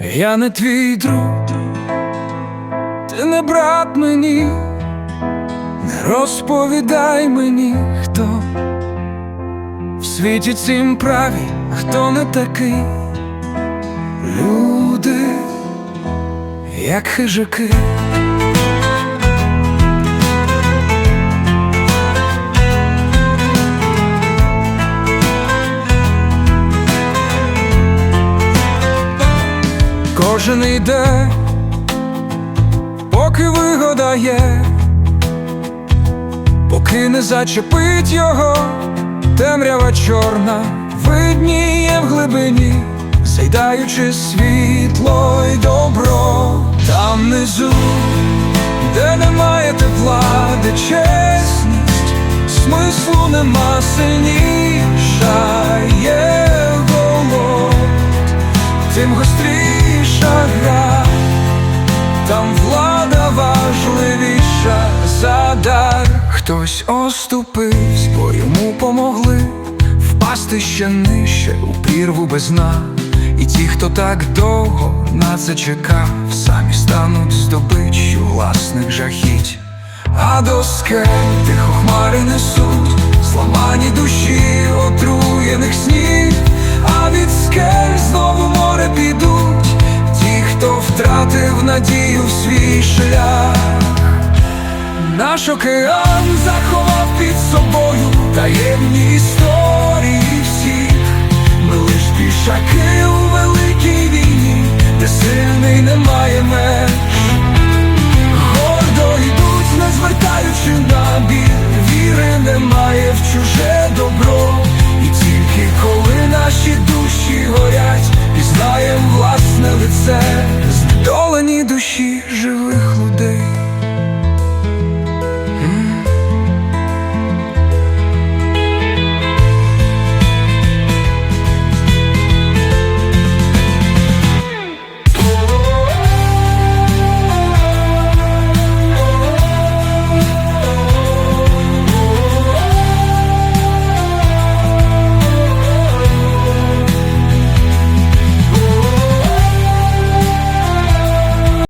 Я не твій друг, ти не брат мені, не розповідай мені, хто в світі цім праві, хто не такий. Люди, як хижаки. Кожен йде, поки вигода поки не зачепить його, темрява чорна. Видніє в глибині, зайдаючи світло й добро. Там внизу, де немає тепла, де чесність, смислу нема сильніша є голод. Тим гостріша гра, там влада важливіша за дар. Хтось оступився, бо йому помогли впасти ще нижче у прірву без дна. І ті, хто так довго на це чекав, самі стануть здобиччю власних жахіть. А до скель тихо хмари несуть, зламані душі отруєних втратив надію в свій шлях. Наш океан заховав під собою таємні історії